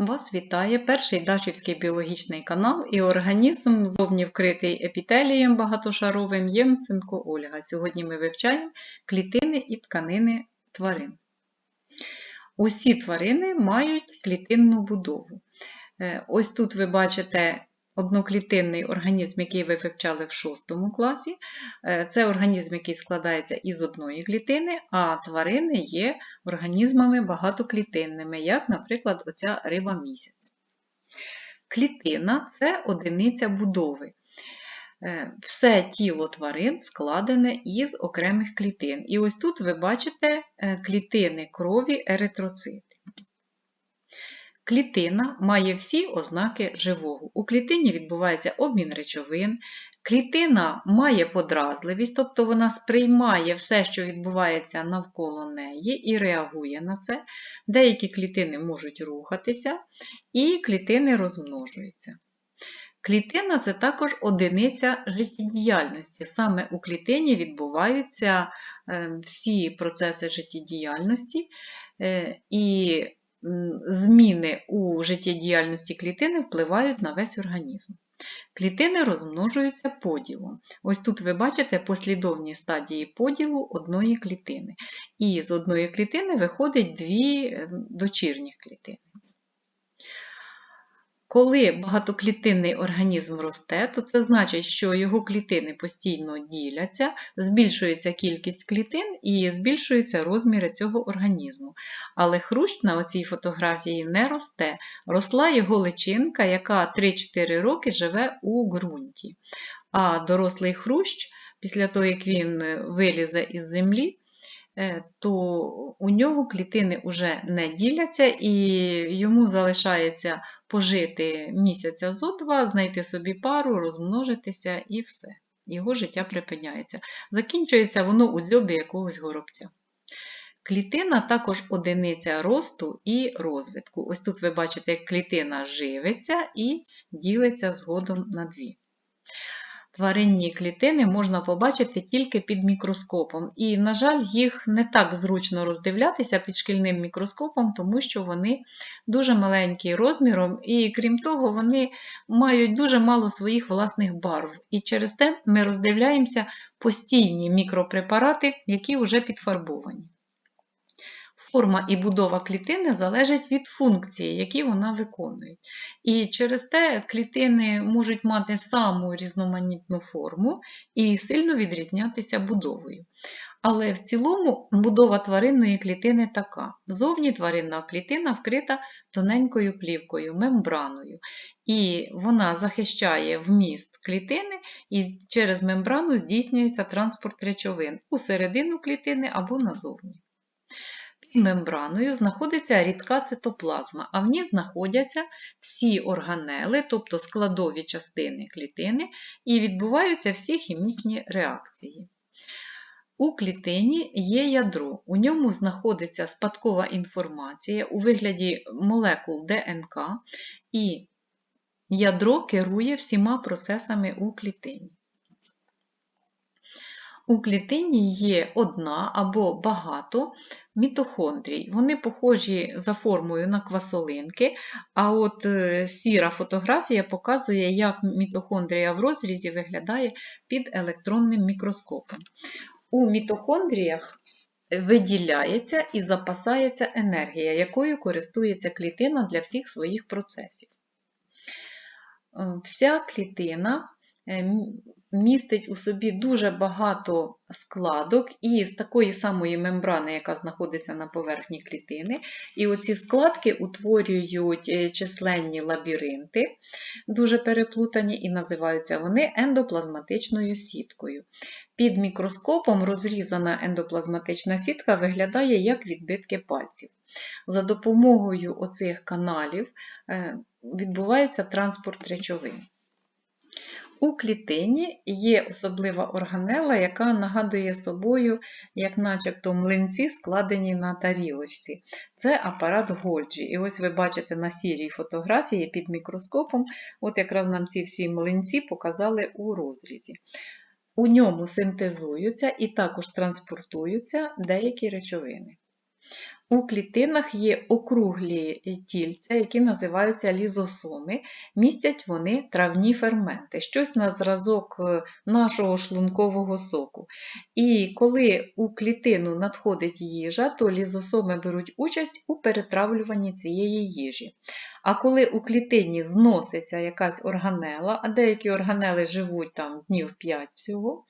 Вас вітає перший Дашівський біологічний канал і організм, зовні вкритий епітелієм багатошаровим Ємсенко Ольга. Сьогодні ми вивчаємо клітини і тканини тварин. Усі тварини мають клітинну будову. Е, Ось тут ви бачите одноклітинний організм, який ви вивчали в 6 класі. Е, Це організм, який складається із одної клітини, а тварини є організмами багатоклітинними, як, наприклад, оця риба місяць. Клітина це одиниця будови. Е, Все тіло тварин складене із окремих клітин. І ось тут ви бачите е, клітини крові еритроцити. Клітина має всі ознаки живого. У клітині відбувається обмін речовин, клітина має подразливість, тобто вона сприймає все, що відбувається навколо неї, і реагує на це. Деякі клітини можуть рухатися, і клітини розмножуються. Клітина це також одиниця життєдіяльності. Саме у клітині відбуваються е, всі процеси життєдіяльності, е, і зміни у життєдіяльності клітини впливають на весь організм. Клітини розмножуються поділом. Ось тут ви бачите послідовні стадії поділу одної клітини. І з одної клітини виходить дві е, дочірніх клітини. Коли багатоклітинний організм росте, то це значить, що його клітини постійно діляться, збільшується кількість клітин і збільшуються розміри цього організму. Але хрущ на оцій фотографії не росте. Росла його личинка, яка 3-4 роки живе у ґрунті. А дорослий хрущ, після того, як він вилізе із землі, то у нього клітини вже не діляться, і йому залишається пожити місяця зо два, знайти собі пару, розмножитися і все. Його життя припиняється. Закінчується воно у дзьобі якогось горобця. Клітина також одиниця росту і розвитку. Ось тут ви бачите, як клітина живиться і ділиться згодом на дві. Тваринні клітини можна побачити тільки під мікроскопом. І, на жаль, їх не так зручно роздивлятися під шкільним мікроскопом, тому що вони дуже маленькі розміром, і крім того, вони мають дуже мало своїх власних барв. І через те ми роздивляємося постійні мікропрепарати, які вже підфарбовані. Форма і будова клітини залежать від функції, які вона виконує. І через те клітини можуть мати саму різноманітну форму і сильно відрізнятися будовою. Але в цілому будова тваринної клітини така: зовні тваринна клітина вкрита тоненькою плівкою, мембраною, і вона захищає вміст клітини, і через мембрану здійснюється транспорт речовин у середину клітини або назовні. Під мембраною знаходиться рідка цитоплазма, а в ній знаходяться всі органели, тобто складові частини клітини, і відбуваються всі хімічні реакції. У клітині є ядро, у ньому знаходиться спадкова інформація у вигляді молекул ДНК, і ядро керує всіма процесами у клітині. У клітині є одна або багато мітохондрій. Вони похожі за формою на квасолинки, а от е, сіра фотографія показує, як мітохондрія в розрізі виглядає під електронним мікроскопом. У мітохондріях виділяється і запасається енергія, якою користується клітина для всіх своїх процесів. Е, вся клітина Е, містить у собі дуже багато складок і з такої самої мембрани, яка знаходиться на поверхні клітини. І оці складки утворюють е, численні лабіринти, дуже переплутані, і називаються вони ендоплазматичною сіткою. Під мікроскопом розрізана ендоплазматична сітка виглядає як відбитки пальців. За допомогою оцих каналів е, відбувається транспорт речовин. У клітині є особлива органела, яка нагадує собою, як начебто млинці, складені на тарілочці. Це апарат Гольджі. І ось ви бачите на сірій фотографії під мікроскопом, от якраз нам ці всі млинці показали у розрізі. У ньому синтезуються і також транспортуються деякі речовини. У клітинах є округлі тільця, які називаються лізосоми. Містять вони травні ферменти, щось на зразок е, нашого шлункового соку. І коли у клітину надходить їжа, то лізосоми беруть участь у перетравлюванні цієї їжі. А коли у клітині зноситься якась органела, а деякі органели живуть там днів 5 всього,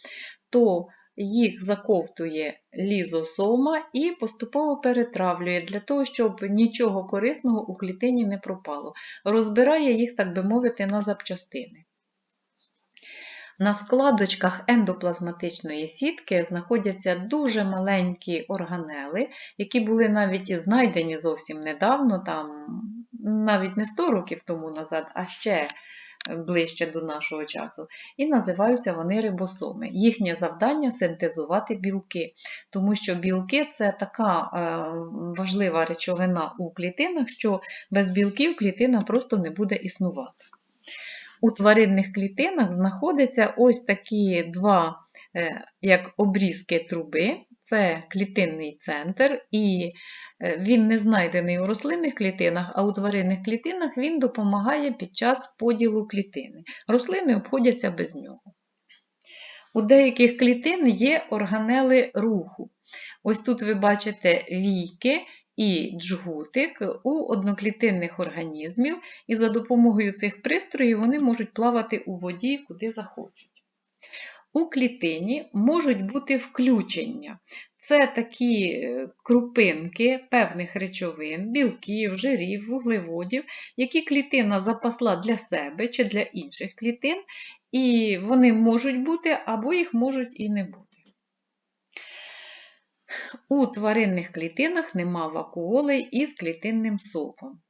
то їх заковтує лізосома і поступово перетравлює для того, щоб нічого корисного у клітині не пропало. Розбирає їх, так би мовити, на запчастини. На складочках ендоплазматичної сітки знаходяться дуже маленькі органели, які були навіть знайдені зовсім недавно, там навіть не 100 років тому назад, а ще ближче до нашого часу. І називаються вони рибосоми. Їхнє завдання синтезувати білки, тому що білки це така е, важлива речовина у клітинах, що без білків клітина просто не буде існувати. У тваринних клітинах знаходяться ось такі два е, як обрізки труби, це клітинний центр, і е, він не знайдений у рослинних клітинах, а у тваринних клітинах він допомагає під час поділу клітини. Рослини обходяться без нього. У деяких клітин є органели руху. Ось тут ви бачите війки і джгутик у одноклітинних організмів, і за допомогою цих пристроїв вони можуть плавати у воді куди захочуть. У клітині можуть бути включення. Це такі е, крупинки певних речовин, білків, жирів, вуглеводів, які клітина запасла для себе чи для інших клітин, і вони можуть бути або їх можуть і не бути. У тваринних клітинах нема вакуолей із клітинним соком.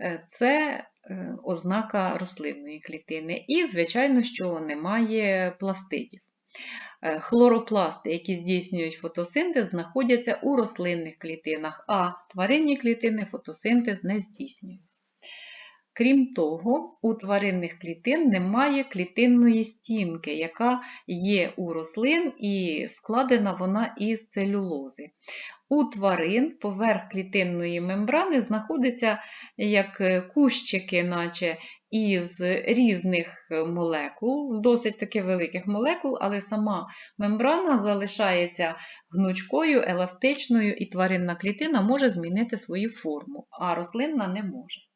Е, це е, ознака рослинної клітини. І, звичайно, що немає пластидів. Е, хлоропласти, які здійснюють фотосинтез, знаходяться у рослинних клітинах, а тваринні клітини фотосинтез не здійснюють. Крім того, у тваринних клітин немає клітинної стінки, яка є у рослин і складена вона із целюлози. У тварин поверх клітинної мембрани знаходиться як кущики, наче із різних молекул, досить таки великих молекул, але сама мембрана залишається гнучкою, еластичною, і тваринна клітина може змінити свою форму, а рослинна не може.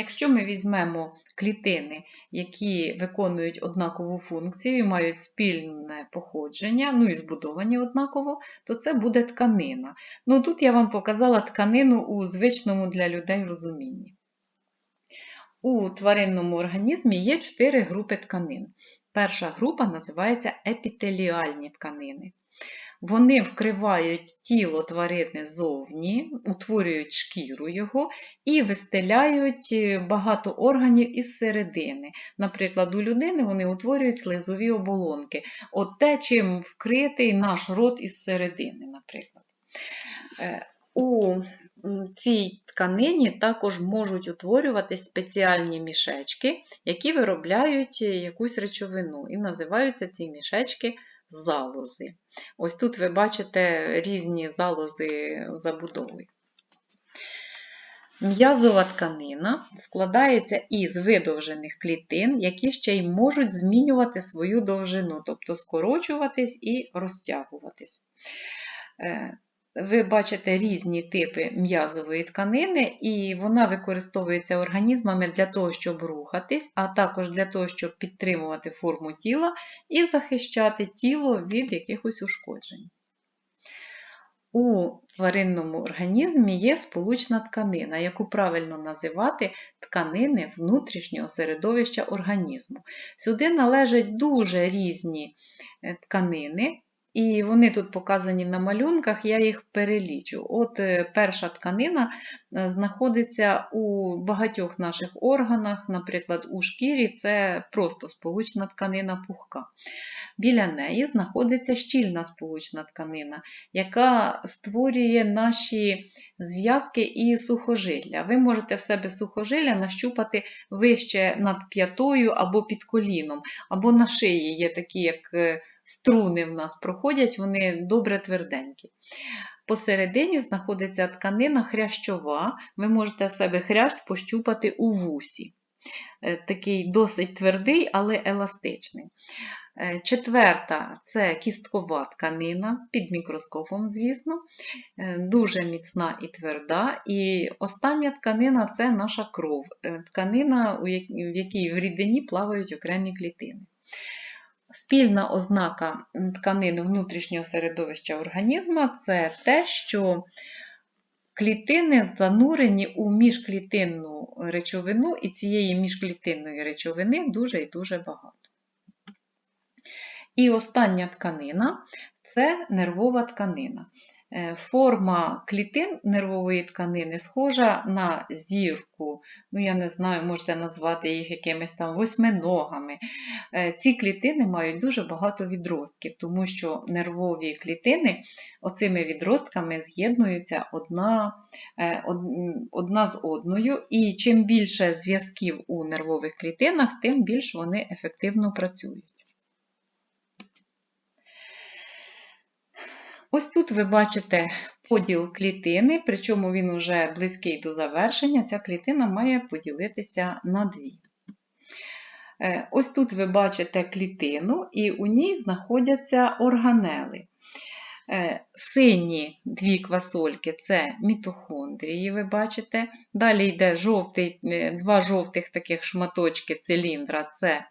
Якщо ми візьмемо клітини, які виконують однакову функцію і мають спільне походження, ну і збудовані однаково, то це буде тканина. Ну Тут я вам показала тканину у звичному для людей розумінні. У тваринному організмі є чотири групи тканин. Перша група називається епітеліальні тканини. Вони вкривають тіло тварини зовні, утворюють шкіру його і вистеляють е, багато органів із середини. Наприклад, у людини вони утворюють слизові оболонки. От те, чим вкритий наш рот із середини, наприклад. Е, у цій тканині також можуть утворюватись спеціальні мішечки, які виробляють е, якусь речовину. І називаються ці мішечки залози. Ось тут ви бачите різні залози забудови. М'язова тканина складається із видовжених клітин, які ще й можуть змінювати свою довжину, тобто скорочуватись і розтягуватись. Ви бачите різні типи м'язової тканини, і вона використовується організмами для того, щоб рухатись, а також для того, щоб підтримувати форму тіла і захищати тіло від якихось ушкоджень. У тваринному організмі є сполучна тканина, яку правильно називати тканини внутрішнього середовища організму. Сюди належать дуже різні е, тканини. І вони тут показані на малюнках, я їх перелічу. От е, перша тканина е, знаходиться у багатьох наших органах, наприклад, у шкірі це просто сполучна тканина пухка. Біля неї знаходиться щільна сполучна тканина, яка створює наші зв'язки і сухожилля. Ви можете в себе сухожилля нащупати вище над п'ятою або під коліном, або на шиї є такі, як е, струни в нас проходять, вони добре тверденькі. посередині знаходиться тканина хрящова. Ви можете себе хрящ пощупати у вусі. Е, Такий досить твердий, але еластичний. Е, Четверта це кісткова тканина, під мікроскопом, звісно, е, дуже міцна і тверда. І остання тканина це наша кров, тканина, в якій в рідині плавають окремі клітини. Спільна ознака тканин внутрішнього середовища організму це те, що клітини занурені у міжклітинну речовину, і цієї міжклітинної речовини дуже і дуже багато. І остання тканина це нервова тканина. Е, Форма клітин нервової тканини схожа на зірку, ну я не знаю, можете назвати їх якимись там восьминогами. Е, Ці клітини мають дуже багато відростків, тому що нервові клітини оцими відростками з'єднуються одна, е, одна з одною, і чим більше зв'язків у нервових клітинах, тим більш вони ефективно працюють. Ось тут ви бачите поділ клітини, причому він вже близький до завершення. Ця клітина має поділитися на дві. Е, Ось тут ви бачите клітину, і у ній знаходяться органели. Е, Сині дві квасольки це мітохондрії, ви бачите. Далі йде жовтий, е, два жовтих таких шматочки циліндра це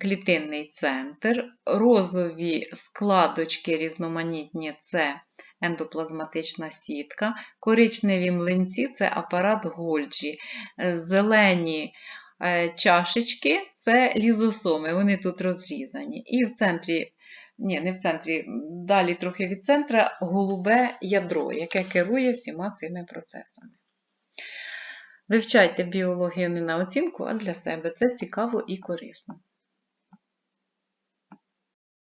клітинний центр, розові складочки різноманітні це ендоплазматична сітка, коричневі млинці це апарат Гольджі, е, зелені е, чашечки це лізосоми, вони тут розрізані. І в центрі, ні, не в центрі, далі трохи від центра голубе ядро, яке керує всіма цими процесами. Вивчайте біологію не на оцінку, а для себе. Це цікаво і корисно.